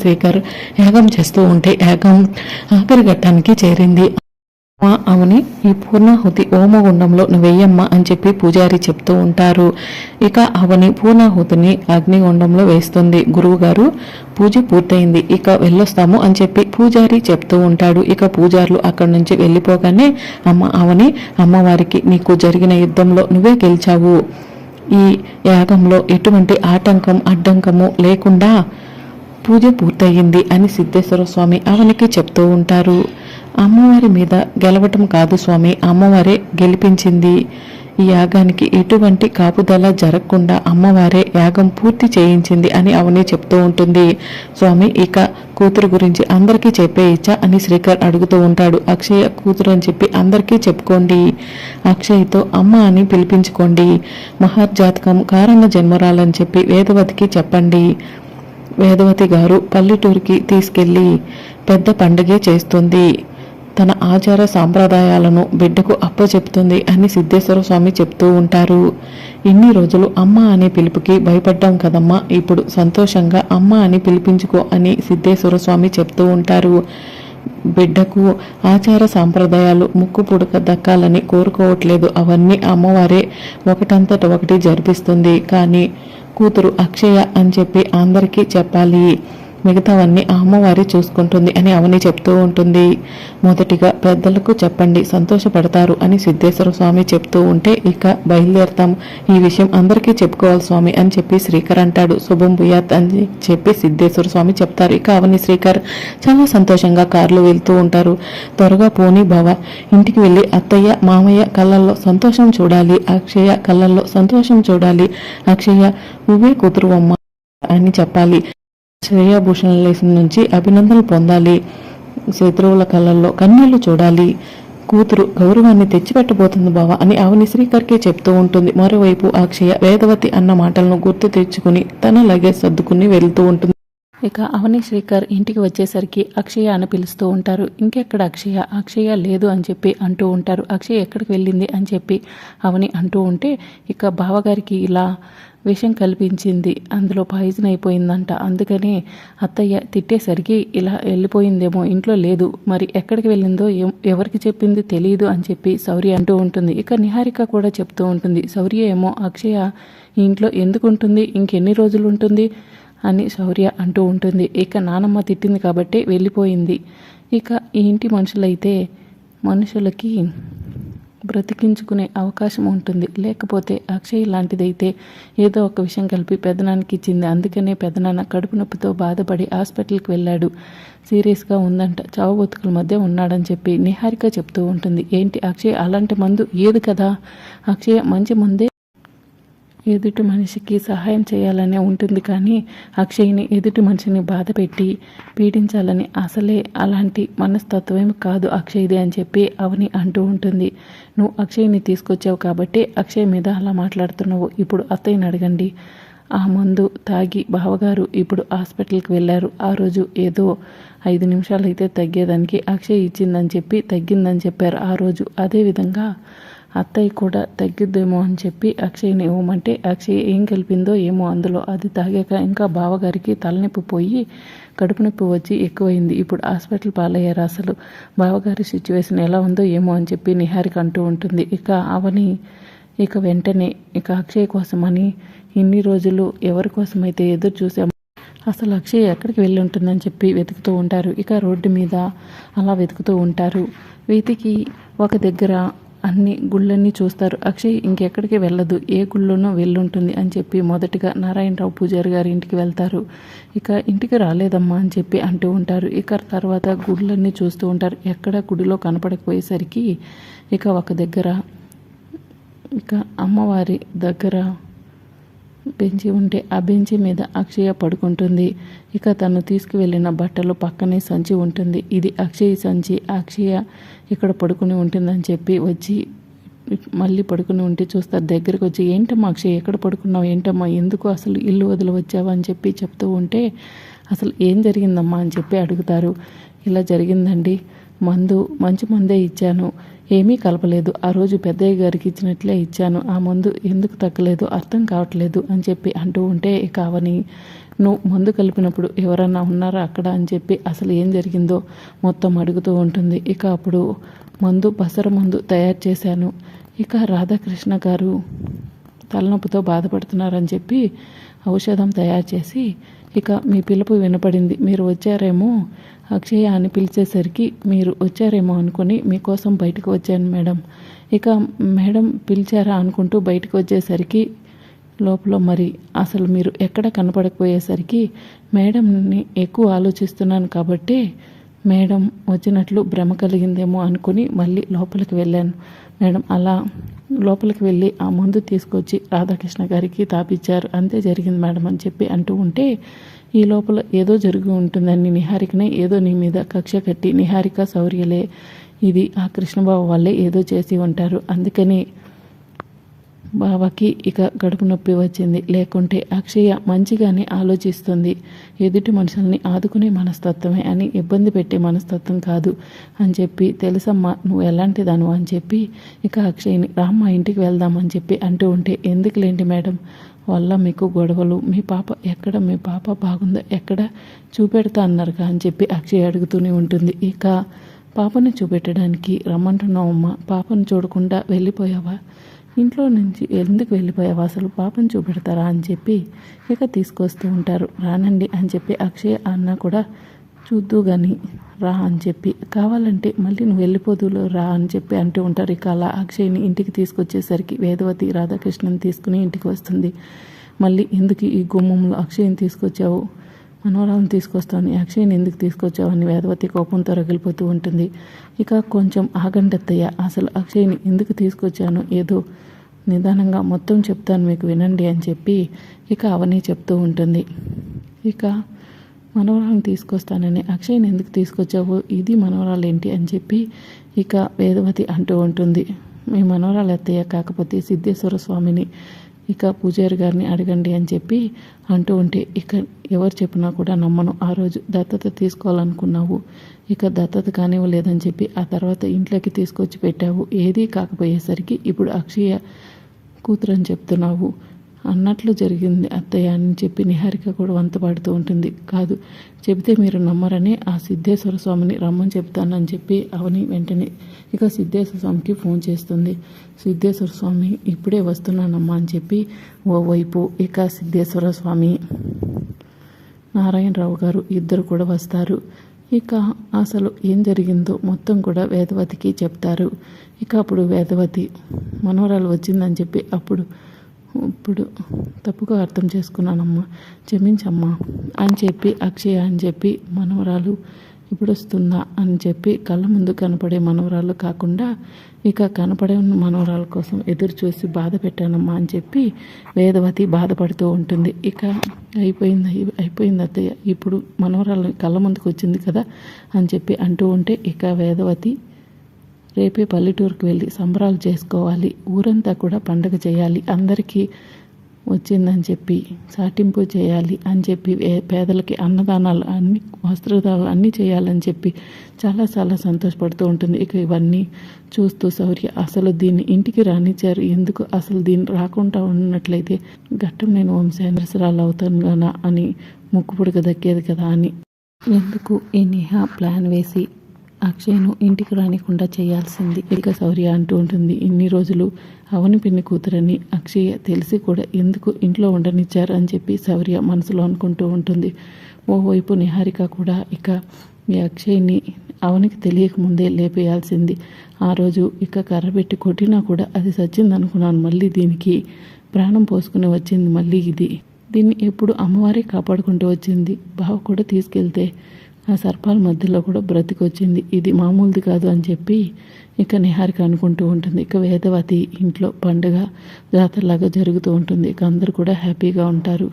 శ్రీకర్ యాగం చేస్తూ ఉంటే యాగం ఆఖరి ఘట్టానికి చేరింది. అమ్మా అవని ఈ పూర్ణాహుతి హోమగుండంలో నువ్వెయ్యమ్మ అని చెప్పి పూజారి చెప్తూ ఉంటారు. ఇక అవని పూర్ణాహుతిని అగ్నిగుండంలో వేస్తుంది. గురువుగారు పూజ పూర్తయింది. ఇక వెళ్ళొస్తాము అని చెప్పి పూజారి చెప్తూ ఉంటాడు. ఇక పూజారులు అక్కడి నుంచి వెళ్ళిపోగానే అమ్మ అవని అమ్మవారికి నీకు జరిగిన యుద్ధంలో నువ్వే గెలిచావు. ఈ యాగంలో ఎటువంటి ఆటంకం అడ్డంకము లేకుండా పూజ పూర్తయింది అని సిద్ధేశ్వర స్వామి అవనికి చెప్తూ ఉంటారు. అమ్మవారి మీద గెలవటం కాదు స్వామి అమ్మవారే గెలిపించింది. ఈ యాగానికి ఎటువంటి కాపుదల జరగకుండా అమ్మవారే యాగం పూర్తి చేయించింది అని అవని చెప్తూ ఉంటుంది. స్వామి ఇక కూతురు గురించి అందరికీ చెప్పేయచ్చా అని శ్రీకర్ అడుగుతూ ఉంటాడు. అక్షయ కూతురు అని చెప్పి అందరికీ చెప్పుకోండి. అక్షయ్తో అమ్మ అని పిలిపించుకోండి. మహర్జాతకం కారణ జన్మరాలని చెప్పి వేదవతికి చెప్పండి. వేదవతి గారు పల్లెటూరికి తీసుకెళ్ళి పెద్ద పండగే చేస్తుంది. తన ఆచార సాంప్రదాయాలను బిడ్డకు అప్పచెప్తుంది అని సిద్ధేశ్వర స్వామి చెప్తూ ఉంటారు. ఇన్ని రోజులు అమ్మ అనే పిలుపుకి భయపడ్డాం కదమ్మా ఇప్పుడు సంతోషంగా అమ్మ అని పిలిపించుకో అని సిద్ధేశ్వర స్వామి చెప్తూ ఉంటారు. బిడ్డకు ఆచార సాంప్రదాయాలు ముక్కు పుడక దక్కాలని కోరుకోవట్లేదు. అవన్నీ అమ్మవారే ఒకటంతట ఒకటి జరిపిస్తుంది. కానీ కూతురు అక్షయ అని చెప్పి అందరికీ చెప్పాలి. మిగతావన్నీ ఆ అమ్మవారి చూసుకుంటుంది అని అవని చెప్తూ ఉంటుంది. మొదటిగా పెద్దలకు చెప్పండి సంతోషపడతారు అని సిద్ధేశ్వర స్వామి చెప్తూ ఉంటే ఇక బయలుదేరతాం. ఈ విషయం అందరికీ చెప్పుకోవాలి స్వామి అని చెప్పి శ్రీకర్ అంటాడు. శుభం భూయాత్ అని చెప్పి సిద్ధేశ్వర స్వామి చెప్తారు. ఇక అవని శ్రీకర్ చాలా సంతోషంగా కారులో వెళ్తూ ఉంటారు. త్వరగా పోని భవ ఇంటికి వెళ్ళి అత్తయ్య మామయ్య కళ్ళల్లో సంతోషం చూడాలి అక్షయ కళ్ళల్లో సంతోషం చూడాలి అక్షయ నువ్వే కూతురు అమ్మ అని చెప్పాలి. శ్రేయాభూషణ్ నుంచి అభినందనలు పొందాలి. శత్రువుల కళ్ళల్లో కన్నీళ్ళు చూడాలి. కూతురు గౌరవాన్ని తెచ్చిపెట్టబోతుంది బావ అని అవని శ్రీకర్కే చెప్తూ ఉంటుంది. మరోవైపు అక్షయ వేదవతి అన్న మాటలను గుర్తు తెచ్చుకుని తన లగేజ్ సర్దుకుని వెళ్తూ ఉంటుంది. ఇక అవని శ్రీకర్ ఇంటికి వచ్చేసరికి అక్షయ అని పిలుస్తూ ఉంటారు. ఇంకెక్కడ అక్షయ? అక్షయ లేదు అని చెప్పి అంటూ ఉంటారు. అక్షయ ఎక్కడికి వెళ్ళింది అని చెప్పి అవని అంటూ ఉంటే ఇక బావగారికి ఇలా విషం కల్పించింది. అందులో పాయిజన్ అయిపోయిందంట. అందుకని అత్తయ్య తిట్టేసరికి ఇలా వెళ్ళిపోయిందేమో ఇంట్లో లేదు. మరి ఎక్కడికి వెళ్ళిందో ఎవరికి చెప్పింది తెలియదు అని చెప్పి శౌర్య అంటూ ఉంటుంది. ఇక నిహారిక కూడా చెప్తూ ఉంటుంది. సౌర్య ఏమో అక్షయ ఇంట్లో ఎందుకు ఉంటుంది ఇంకెన్ని రోజులు ఉంటుంది? అని శౌర్య అంటూ ఉంటుంది. ఇక నానమ్మ తిట్టింది కాబట్టి వెళ్ళిపోయింది. ఇక ఈ ఇంటి మనుషులైతే మనుషులకి బ్రతికించుకునే అవకాశం ఉంటుంది. లేకపోతే అక్షయ్ లాంటిదైతే ఏదో ఒక విషయం కలిపి పెదనానికి ఇచ్చింది. అందుకనే పెదనాన్న కడుపు నొప్పితో బాధపడి హాస్పిటల్కి వెళ్ళాడు. సీరియస్గా ఉందంట. చావు బతుకుల మధ్య ఉన్నాడని చెప్పి నిహారిక చెప్తూ ఉంటుంది. ఏంటి అక్షయ్ అలాంటి మందు? ఏది కదా? అక్షయ్ మంచి ముందే ఎదుటి మనిషికి సహాయం చేయాలనే ఉంటుంది కానీ అక్షయ్ని ఎదుటి మనిషిని బాధ పెట్టి పీడించాలని అసలే అలాంటి మనస్తత్వం కాదు అక్షయ్ది అని చెప్పి అవని అంటూ ఉంటుంది. నువ్వు అక్షయ్ని తీసుకొచ్చావు కాబట్టి అక్షయ్ మీద అలా మాట్లాడుతున్నావు. ఇప్పుడు అత్తయ్యని అడగండి. ఆ మందు తాగి బావగారు ఇప్పుడు హాస్పిటల్కి వెళ్ళారు. ఆ రోజు ఏదో ఐదు నిమిషాలు అయితే తగ్గేదానికి అక్షయ్ ఇచ్చిందని చెప్పి తగ్గిందని చెప్పారు. ఆ రోజు అదేవిధంగా అత్తయ్య కూడా తగ్గిద్దేమో అని చెప్పి అక్షయ్ని ఇవ్వమంటే అక్షయ్ ఏం కలిపిందో ఏమో అందులో. అది తాగాక ఇంకా బావగారికి తలనొప్పి పోయి కడుపు నొప్పి వచ్చి ఎక్కువైంది. ఇప్పుడు హాస్పిటల్ పాలయ్యారు అసలు. బావగారి సిచ్యువేషన్ ఎలా ఉందో ఏమో అని చెప్పి నిహారిక అంటూ ఉంటుంది. ఇక అవని ఇక వెంటనే ఇక అక్షయ్ కోసమని ఇన్ని రోజులు ఎవరి కోసమైతే ఎదురు చూసాము అసలు అక్షయ్ ఎక్కడికి వెళ్ళి ఉంటుందని చెప్పి వెతుకుతూ ఉంటారు. ఇక రోడ్డు మీద అలా వెతుకుతూ ఉంటారు. వీటికి ఒక దగ్గర అన్ని గుళ్ళన్నీ చూస్తారు. అక్షయ్ ఇంకెక్కడికి వెళ్ళదు. ఏ గుళ్ళోనో వెళ్ళుంటుంది అని చెప్పి మొదటిగా నారాయణరావు పూజారి గారి ఇంటికి వెళ్తారు. ఇక ఇంటికి రాలేదమ్మా అని చెప్పి అంటూ ఉంటారు. ఇక తర్వాత గుళ్ళన్నీ చూస్తూ ఉంటారు. ఎక్కడ గుడిలో కనపడకపోయేసరికి ఇక ఒక దగ్గర ఇక అమ్మవారి దగ్గర బెంచి ఉంటే ఆ బెంచి మీద అక్షయ పడుకుంటుంది. ఇక తను తీసుకువెళ్ళిన బట్టలు పక్కనే సంచి ఉంటుంది. ఇది అక్షయ సంచి. అక్షయ ఇక్కడ పడుకుని ఉంటుందని చెప్పి వచ్చి మళ్ళీ పడుకుని ఉంటే చూస్తారు దగ్గరికి వచ్చి ఏంటమ్మా అక్షయ్ ఎక్కడ పడుకున్నావు? ఏంటమ్మా? ఎందుకు అసలు ఇల్లు వదిలి వచ్చావా? అని చెప్పి చెప్తూ ఉంటే అసలు ఏం జరిగిందమ్మా? అని చెప్పి అడుగుతారు. ఇలా జరిగిందండి. మందు మంచి మందే ఇచ్చాను. ఏమీ కలపలేదు. ఆ రోజు పెద్దయ్య గారికి ఇచ్చినట్లే ఇచ్చాను. ఆ మందు ఎందుకు తగ్గలేదు? అర్థం కావట్లేదు అని చెప్పి అంటూ ఉంటే ఇక అవని నువ్వు మందు కలిపినప్పుడు ఎవరన్నా ఉన్నారా అక్కడ? అని చెప్పి అసలు ఏం జరిగిందో మొత్తం అడుగుతూ ఉంటుంది. ఇక అప్పుడు మందు బసర మందు తయారు చేశాను. ఇక రాధాకృష్ణ గారు తలనొప్పితో బాధపడుతున్నారని చెప్పి ఔషధం తయారు చేసి ఇక మీ పిలుపు వినపడింది. మీరు వచ్చారేమో? అక్షయ అని పిలిచేసరికి మీరు వచ్చారేమో అనుకుని మీకోసం బయటకు వచ్చాను మేడం. ఇక మేడం పిలిచారా అనుకుంటూ బయటకు వచ్చేసరికి లోపల మరి అసలు మీరు ఎక్కడ కనపడకపోయేసరికి మేడంని ఎక్కువ ఆలోచిస్తున్నాను కాబట్టి మేడం వచ్చినట్లు భ్రమ కలిగిందేమో అనుకుని మళ్ళీ లోపలికి వెళ్ళాను. మేడం అలా లోపలికి వెళ్ళి ఆ మందు తీసుకొచ్చి రాధాకృష్ణ గారికి తాపించారు అంతే జరిగింది మేడం అని చెప్పి అంటూ ఉంటే ఈ లోపల ఏదో జరిగి ఉంటుందని నిహారికనే. ఏదో నీ మీద కక్ష కట్టి నిహారిక శౌర్యలే. ఇది ఆ కృష్ణబాబు వాళ్ళే ఏదో చేసి ఉంటారు. అందుకని బావకి ఇక గడుపు నొప్పి వచ్చింది. లేకుంటే అక్షయ మంచిగానే ఆలోచిస్తుంది. ఎదుటి మనుషుల్ని ఆదుకునే మనస్తత్వమే అని ఇబ్బంది పెట్టే మనస్తత్వం కాదు అని చెప్పి తెలుసమ్మా నువ్వు ఎలాంటిదాను అని చెప్పి ఇక అక్షయ్ని రామ్మ ఇంటికి వెళ్దామని చెప్పి అంటూ ఉంటే ఎందుకులేంటి మేడం? వల్ల మీకు గొడవలు మీ పాప ఎక్కడ మీ పాప బాగుందో ఎక్కడ చూపెడతా అన్నారుగా? అని చెప్పి అక్షయ్ అడుగుతూనే ఉంటుంది. ఇక పాపని చూపెట్టడానికి రమ్మంటున్నావమ్మా పాపను చూడకుండా వెళ్ళిపోయావా? ఇంట్లో నుంచి ఎందుకు వెళ్ళిపోయావు అసలు పాపం చూపెడతారా అని చెప్పి ఇక తీసుకొస్తూ ఉంటారు. రానండి అని చెప్పి అక్షయ్ అన్న కూడా చూద్దు కానీ రా అని చెప్పి కావాలంటే మళ్ళీ నువ్వు వెళ్ళిపోదులో రా అని చెప్పి అంటూ ఉంటారు. ఇక అలా అక్షయ్ని ఇంటికి తీసుకొచ్చేసరికి వేదవతి రాధాకృష్ణని తీసుకుని ఇంటికి వస్తుంది. మళ్ళీ ఎందుకు ఈ గుమ్మంలో అక్షయ్ని తీసుకొచ్చావు? మనోరాలను తీసుకొస్తాను. అక్షయ్ని ఎందుకు తీసుకొచ్చావని వేదవతి కోపంతో రగిలిపోతూ ఉంటుంది. ఇక కొంచెం ఆగండత్తయ్య అసలు అక్షయ్ని ఎందుకు తీసుకొచ్చాను? ఏదో నిదానంగా మొత్తం చెప్తాను మీకు వినండి అని చెప్పి ఇక అవని చెప్తూ ఉంటుంది. ఇక మనవరాలను తీసుకొస్తానని అక్షయ్ని ఎందుకు తీసుకొచ్చావు? ఇది మనవరాలు ఏంటి అని చెప్పి ఇక వేదవతి అంటూ ఉంటుంది. మీ మనవరాలు ఎత్తయ్య కాకపోతే సిద్ధేశ్వర స్వామిని ఇక పూజారి గారిని అడగండి అని చెప్పి అంటూ ఉంటే ఇక ఎవరు చెప్పినా కూడా నమ్మను. ఆ రోజు దత్తత తీసుకోవాలనుకున్నావు. ఇక దత్తత కానివ్వలేదని చెప్పి ఆ తర్వాత ఇంట్లోకి తీసుకొచ్చి పెట్టావు. ఏదీ కాకపోయేసరికి ఇప్పుడు అక్షయ కూతురు అని చెప్తున్నావు. అన్నట్లు జరిగింది. అత్తయ్య అని చెప్పి నిహారిక కూడా వంతపాడుతూ ఉంటుంది. కాదు చెబితే మీరు నమ్మరని ఆ సిద్ధేశ్వర స్వామిని రమ్మని చెప్తానని చెప్పి అవని వెంటనే ఇక సిద్ధేశ్వర స్వామికి ఫోన్ చేస్తుంది. సిద్ధేశ్వర స్వామి ఇప్పుడే వస్తున్నానమ్మా అని చెప్పి ఓవైపు ఇక సిద్ధేశ్వర స్వామి నారాయణరావు గారు ఇద్దరు కూడా వస్తారు. ఇక అసలు ఏం జరిగిందో మొత్తం కూడా వేదవతికి చెప్తారు. ఇక అప్పుడు వేదవతి మనవరాలు వచ్చిందని చెప్పి అప్పుడు ఇప్పుడు తప్పుగా అర్థం చేసుకున్నానమ్మా. క్షమించమ్మా అని చెప్పి అక్షయ అని చెప్పి మనవరాలు ఇప్పుడు వస్తుందా అని చెప్పి కళ్ళ ముందు కనపడే మనవరాలు కాకుండా ఇక కనపడే మనవరాల కోసం ఎదురు చూసి బాధ పెట్టానమ్మా అని చెప్పి వేదవతి బాధపడుతూ ఉంటుంది. ఇక అయిపోయింది అయిపోయింది అత్తయ్య. ఇప్పుడు మనవరాలు కళ్ళ ముందుకు వచ్చింది కదా అని చెప్పి అంటూ ఉంటే ఇక వేదవతి రేపే పల్లెటూరుకు వెళ్ళి సంబరాలు చేసుకోవాలి. ఊరంతా కూడా పండగ చేయాలి. అందరికీ వచ్చిందని చెప్పి సాటింపు చేయాలి అని చెప్పి పేదలకి అన్నదానాలు అన్ని వస్త్రదానాలు అన్నీ చేయాలని చెప్పి చాలా చాలా సంతోషపడుతూ ఉంటుంది. ఇక ఇవన్నీ చూస్తూ శౌర్య అసలు దీన్ని ఇంటికి రానిచ్చారు. ఎందుకు అసలు దీన్ని రాకుండా ఉన్నట్లయితే ఘట్టం నేను వంశాంధ్రసరాలు అవుతాను కదా అని ముక్కుపుడుక దక్కేది కదా అని. ఎందుకు ఈ నేహా ప్లాన్ వేసి అక్షయ్ను ఇంటికి రానికుండా చేయాల్సింది. ఇక శౌర్య అంటూ ఉంటుంది ఇన్ని రోజులు అవని పిన్ని కూతురని అక్షయ్య తెలిసి కూడా ఎందుకు ఇంట్లో ఉండనిచ్చారు? అని చెప్పి శౌర్య మనసులో అనుకుంటూ ఉంటుంది. ఓవైపు నిహారిక కూడా ఇక మీ అక్షయ్ని అవనికి తెలియకముందే లేపేయాల్సింది. ఆ రోజు ఇక కర్ర పెట్టి కొట్టినా కూడా అది సచ్చింది అనుకున్నాను మళ్ళీ దీనికి ప్రాణం పోసుకుని వచ్చింది మళ్ళీ ఇది. దీన్ని ఎప్పుడు అమ్మవారే కాపాడుకుంటూ వచ్చింది. బావ కూడా తీసుకెళ్తే ఆ సర్పాల మధ్యలో కూడా బ్రతికొచ్చింది. ఇది మామూలుది కాదు అని చెప్పి ఇక నిహారిక అనుకుంటూ ఉంటుంది. ఇక వేదవతి ఇంట్లో పండుగ జాతరలాగా జరుగుతూ ఉంటుంది. ఇక అందరూ కూడా హ్యాపీగా ఉంటారు.